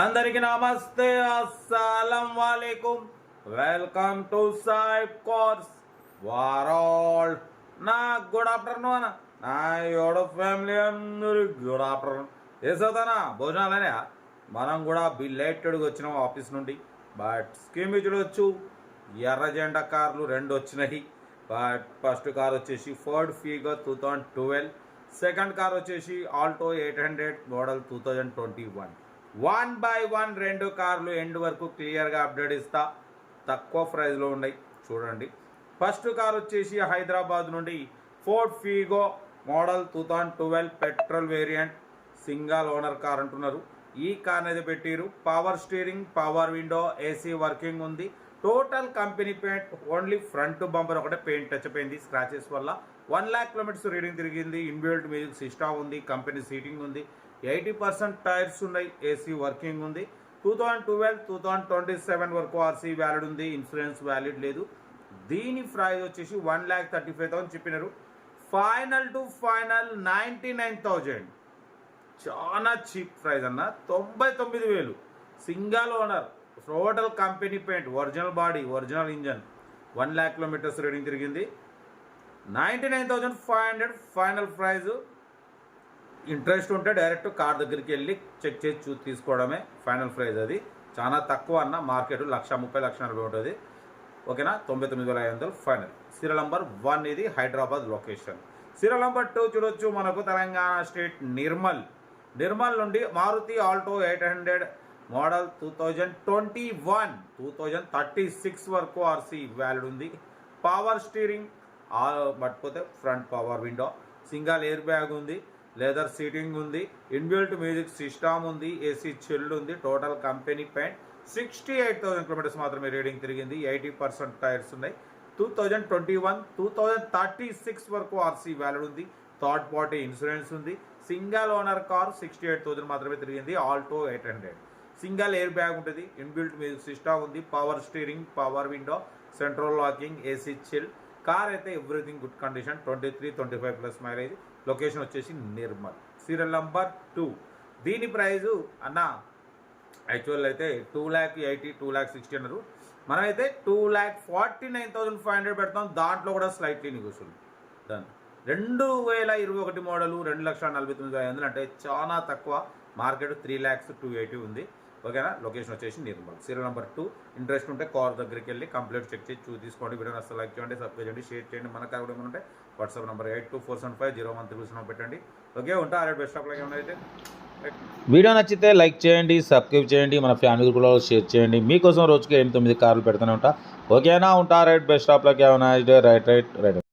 అందరికి నమస్తే అస్సలం వాలేకుం. వెల్కమ్ టు సాయిబ్ కోర్స్ వారాల్ నా గుడ్ ఆఫ్టర్నూన్ నా యోడ ఫ్యామిలీ అందరి గుడ్ ఆఫ్టర్నూన్. వేసవుతానా భోజనాలనే మనం కూడా బిలేటెడ్గా వచ్చినాం ఆఫీస్ నుండి. బట్ స్కీమ్ చూడవచ్చు ఎర్ర జెండా కార్లు రెండు వచ్చినాయి. బట్ ఫస్ట్ కార్ వచ్చేసి Ford Figo two thousand twelve. Second car వచ్చేసి Alto eight hundred model two thousand twenty one. One by one రెండు కార్లు ఎండ్ వరకు క్లియర్గా అప్డేట్ ఇస్తా. తక్కువ ప్రైస్లో ఉన్నాయి. చూడండి. ఫస్ట్ కార్ వచ్చేసి హైదరాబాద్ నుండి Ford Figo model two thousand twelve petrol variant single owner car అంటున్నారు. ఈ కార్ అనేది పెట్టిరు. Power steering power window AC working ఉంది. Total company paint only front bumper ఒకటే పెయింట్ టచ్ అయిపోయింది స్క్రాచెస్ వల్ల వన్ ల్యాక్ కిలోమీటర్స్ రీడింగ్ తిరిగింది. ఇన్బిల్ట్ మ్యూజిక్ సిస్టమ్ ఉంది. కంపెనీ సీటింగ్ ఉంది. ఎయిటీ పర్సెంట్ టైర్స్ ఉన్నాయి ఏసీ వర్కింగ్ ఉంది. Two thousand twelve two thousand twenty seven వరకు ఆర్సీ వ్యాలిడ్ ఉంది ఇన్సూరెన్స్ వ్యాలిడ్ లేదు. దీని ప్రైస్ వచ్చేసి one lakh thirty five thousand చెప్పినారు. Final to final ninety nine thousand చాలా చీప్ ప్రైస్ అన్న. తొంభై తొమ్మిది వేలు. Single owner total company paint original body original engine one lakh kilometres reading తిరిగింది. Ninety nine thousand five hundred final price interest ఉంటే direct car దగ్గరికి వెళ్ళి check చేసి చూ తీసుకోవడమే ఫైనల్ ప్రైజ్ అది. చాలా తక్కువ అన్న మార్కెట్ లక్ష ముప్పై లక్ష నలభై ఉంటుంది. ఓకేనా? తొంభై తొమ్మిది వేల ఐదు వందలు ఫైనల్. సీరియల్ నంబర్ వన్ ఇది Hyderabad location. Serial number two చూడొచ్చు మనకు తెలంగాణ స్టేట్ నిర్మల్. నిర్మల్ నుండి Maruti Alto eight hundred model two thousand twenty one two thousand thirty six వరకు ఆర్సీ వ్యాలిడ్ ఉంది. Power steering పట్టుకోతే front power window. Single air bag ఉంది. Leather seating ఉంది inbuilt music system ఉంది AC chilled ఉంది total company paint. Sixty eight thousand kilometres మాత్రమే reading తిరిగింది eighty percent tyres ఉన్నాయి. Two thousand twenty one two thousand thirty six వరకు RC valid ఉంది third party insurance ఉంది. Single owner car sixty eight thousand మాత్రమే తిరిగింది Alto eight hundred. Single air bag ఉంటుంది inbuilt music system ఉంది power steering power window central locking AC chill car అయితే everything good condition twenty three twenty five plus mileage. Location వచ్చేసి Nirmal. Serial number two. దీని price అన్న actual అయితే two lakh eighty two lakh sixty అన్నారు. మనమైతే two lakh forty nine thousand five hundred పెడతాం. దాంట్లో కూడా స్లైట్లీ నెగోషియల్ డన్ రెండు వేల ఇరవై ఒకటి మోడలు రెండు లక్షల నలభై తొమ్మిది ఐదు వందలు అంటే చాలా తక్కువ. Market three lakhs two eighty ఉంది. ఓకేనా? లొకేషన్ వచ్చేసి Nirmal. Serial number two interest ఉంటే కార్ దగ్గరికి వెళ్ళి కంప్లీట్ చెక్ చేసి చూ తీసుకోండి. వీడియో అసలు లైక్ చేయండి సబ్స్క్రైబ్ చేయండి షేర్ చేయండి. మన కాదు కూడా ఉంటే WhatsApp number eight two four seven five zero one three seven పెట్టండి. ఓకే ఉంటా? అరే బెస్ట్ ఆఫ్ లైక్ ఏమైనా అయితే. వీడియో నచ్చితే లైక్ చేయండి సబ్స్క్రైబ్ చేయండి. మన ఫ్యామిలీ కూడా షేర్ చేయండి. మీకోసం రోజుకి ఎనిమిది తొమ్మిది కార్లు పెడుతూనే ఉంటా. ఓకేనా? ఉంటా? Right best of luck have nice day right right right